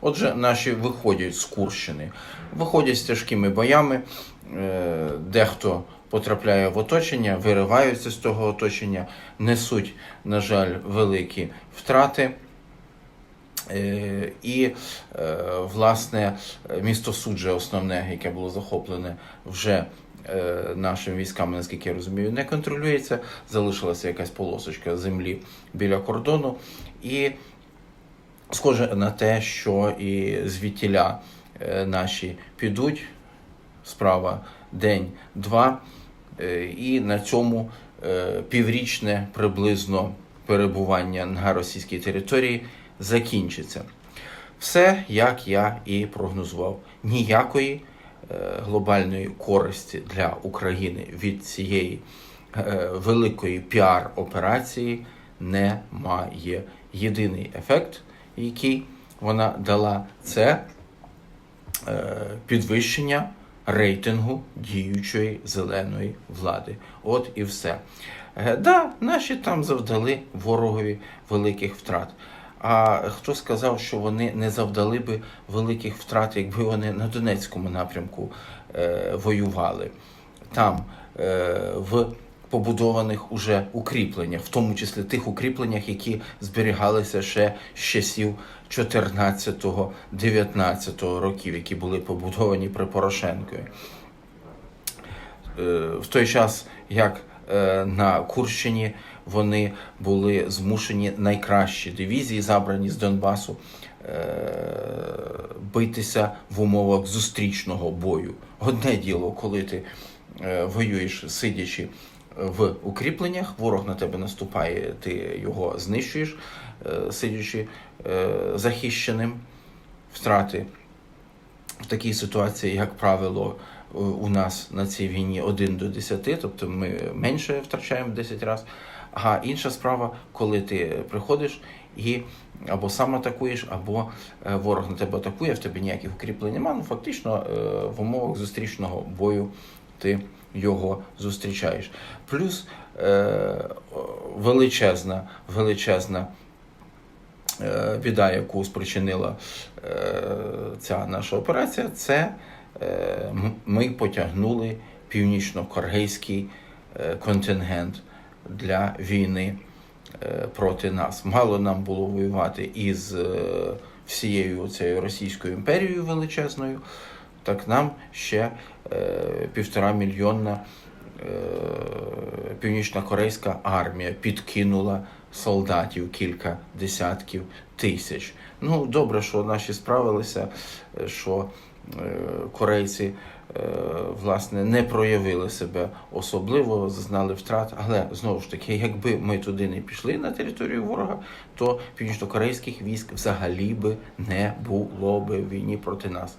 Отже, наші виходять з Курщини, виходять з тяжкими боями, е, дехто потрапляє в оточення, вириваються з того оточення, несуть, на жаль, великі втрати. Е, І, е, власне, місто Суджа, основне, яке було захоплене вже нашими військами, наскільки я розумію, не контролюється. Залишилася якась полосочка землі біля кордону. І схоже на те, що і звідтіля е, наші підуть. Справа день-два. Е, І на цьому е, піврічне приблизно перебування на російській території закінчиться. Все, як я і прогнозував. Ніякої глобальної користі для України від цієї великої піар-операції немає. Єдиний ефект, який вона дала, це е, підвищення рейтингу діючої зеленої влади. От і все. Е, да, наші там завдали ворогові великих втрат. А хто сказав, що вони не завдали би великих втрат, якби вони на Донецькому напрямку е, воювали? Там, е, в побудованих уже укріпленнях, в тому числі тих укріпленнях, які зберігалися ще з часів 14-19 років, які були побудовані при Порошенкові. Е, в той час, як е, на Курщині вони були змушені найкращі дивізії, забрані з Донбасу, е, битися в умовах зустрічного бою. Одне діло, коли ти воюєш, сидячи в укріпленнях, ворог на тебе наступає, ти його знищуєш, е, сидячи е, захищеним, втрати в такій ситуації, як правило, у- у нас на цій війні 1 до 10, тобто ми менше втрачаємо в 10 разів. А інша справа, коли ти приходиш і або сам атакуєш, або е, ворог на тебе атакує, в тебе ніяких укріплень немає. Ну, фактично, е, в умовах зустрічного бою ти його зустрічаєш. Плюс е, величезна, величезна е, біда, яку спричинила е, ця наша операція, це е, ми потягнули північно-корейський контингент для війни проти нас. Мало нам було воювати із всією цією Російською імперією величезною, так нам ще е, півтора мільйонна е, північно-корейська армія підкинула солдатів кілька десятків тисяч. Ну, добре, що наші справилися, е, що корейці власне не проявили себе особливо, зазнали втрат. Але знову ж таки, якби ми туди не пішли на територію ворога, то північно-корейських військ взагалі би не було би війні проти нас.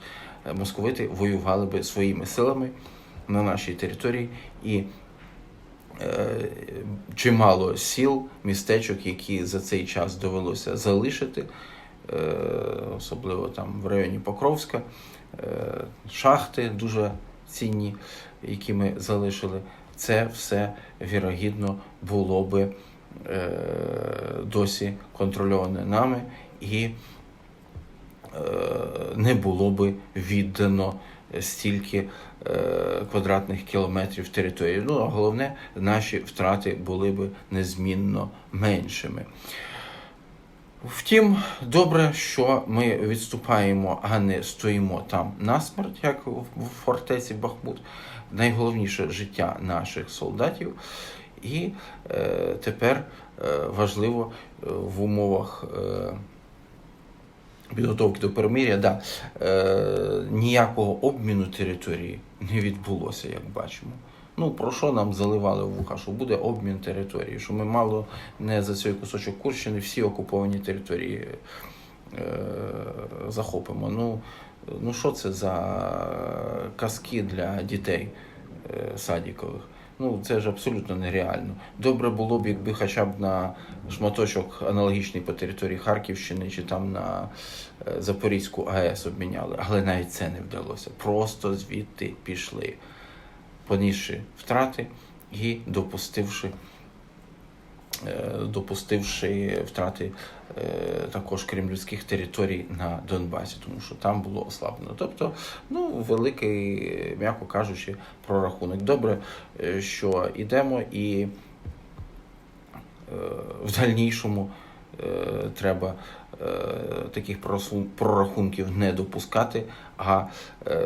Е, Московити воювали би своїми силами на нашій території і е, чимало сіл, містечок, які за цей час довелося залишити, е, особливо там в районі Покровська, шахти дуже цінні, які ми залишили. Це все вірогідно було би досі контрольоване нами і не було би віддано стільки е, квадратних кілометрів території. Ну, а головне, наші втрати були б незмінно меншими. Втім, добре, що ми відступаємо, а не стоїмо там насмерть, як в в фортеці Бахмут. Найголовніше життя наших солдатів. І е, тепер е, важливо е, в умовах. Е, підготовки до перемиря, да, е, ніякого обміну території не відбулося, як бачимо. Ну, про що нам заливали в вуха? Що буде обмін території, що ми мало не за цей кусочок Курщини всі окуповані території е, захопимо. Ну, ну що це за казки для дітей е, садікових? Ну, це ж абсолютно нереально. Добре було б, якби хоча б на шматочок аналогічний по території Харківщини чи там на е, Запорізьку АЕС обміняли, але навіть це не вдалося. Просто звідти пішли, понісши втрати і допустивши допустивши втрати е, також кремлівських територій на Донбасі, тому що там було ослаблено. Тобто, ну, великий, е, м'яко кажучи, прорахунок. Добре, е, що йдемо і е, в дальнішому е, треба е, таких прорахунків не допускати, а е,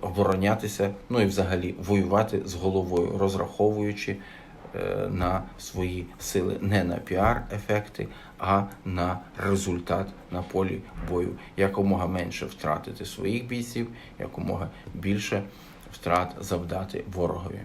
оборонятися, ну і взагалі воювати з головою, розраховуючи е, на свої сили, не на піар-ефекти, а на результат на полі бою. Якомога менше втратити своїх бійців, якомога більше втрат завдати ворогові.